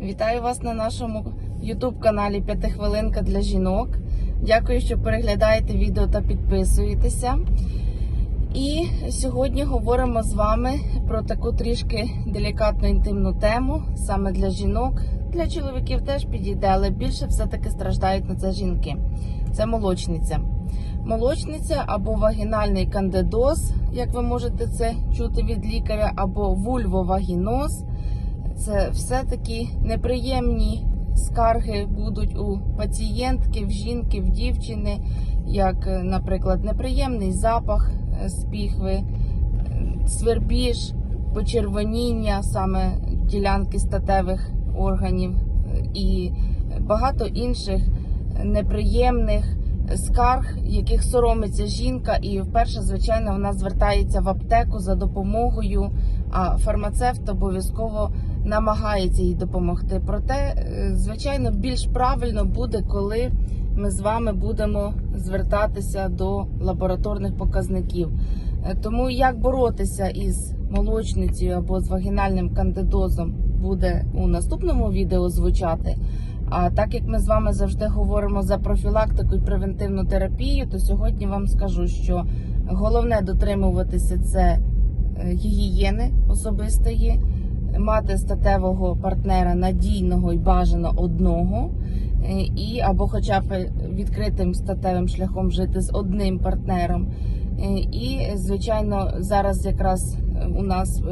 Вітаю вас на нашому YouTube каналі П'ятихвилинка для жінок. Дякую, що переглядаєте відео та підписуєтеся. І сьогодні говоримо з вами про таку трішки делікатну інтимну тему саме для жінок. Для чоловіків теж підійде, але більше все-таки страждають на це жінки. Це молочниця. Молочниця або вагінальний кандидоз, як ви можете це чути від лікаря, або вульвовагіноз. Це все такі неприємні скарги будуть у пацієнтки, в жінки, в дівчини, як, е, наприклад, неприємний запах е, з піхви, е, свербіж, почервоніння саме ділянки статевих органів е, і багато інших неприємних скарг, яких соромиться жінка, і вперше, звичайно, вона звертається в аптеку за допомогою, а фармацевт обов'язково намагається їй допомогти. Проте, е, звичайно, більш правильно буде, коли ми з вами будемо звертатися до лабораторних показників. Е, Тому як боротися із молочницею або з вагінальним кандидозом буде у наступному відео звучати. А так як ми з вами завжди говоримо за профілактику і превентивну терапію, то сьогодні вам скажу, що головне дотримуватися це е, гігієни особистої, мати статевого партнера надійного і бажано одного, е, і або хоча б відкритим статевим шляхом жити з одним партнером. Е, І, звичайно, зараз якраз у нас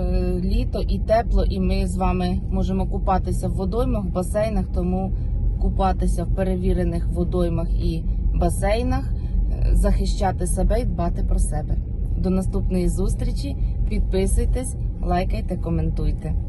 літо і тепло, і ми з вами можемо купатися в водоймах, в басейнах, тому купатися в перевірених водоймах і басейнах, е, захищати себе і дбати про себе. До наступної зустрічі. Підписуйтесь, лайкайте, коментуйте.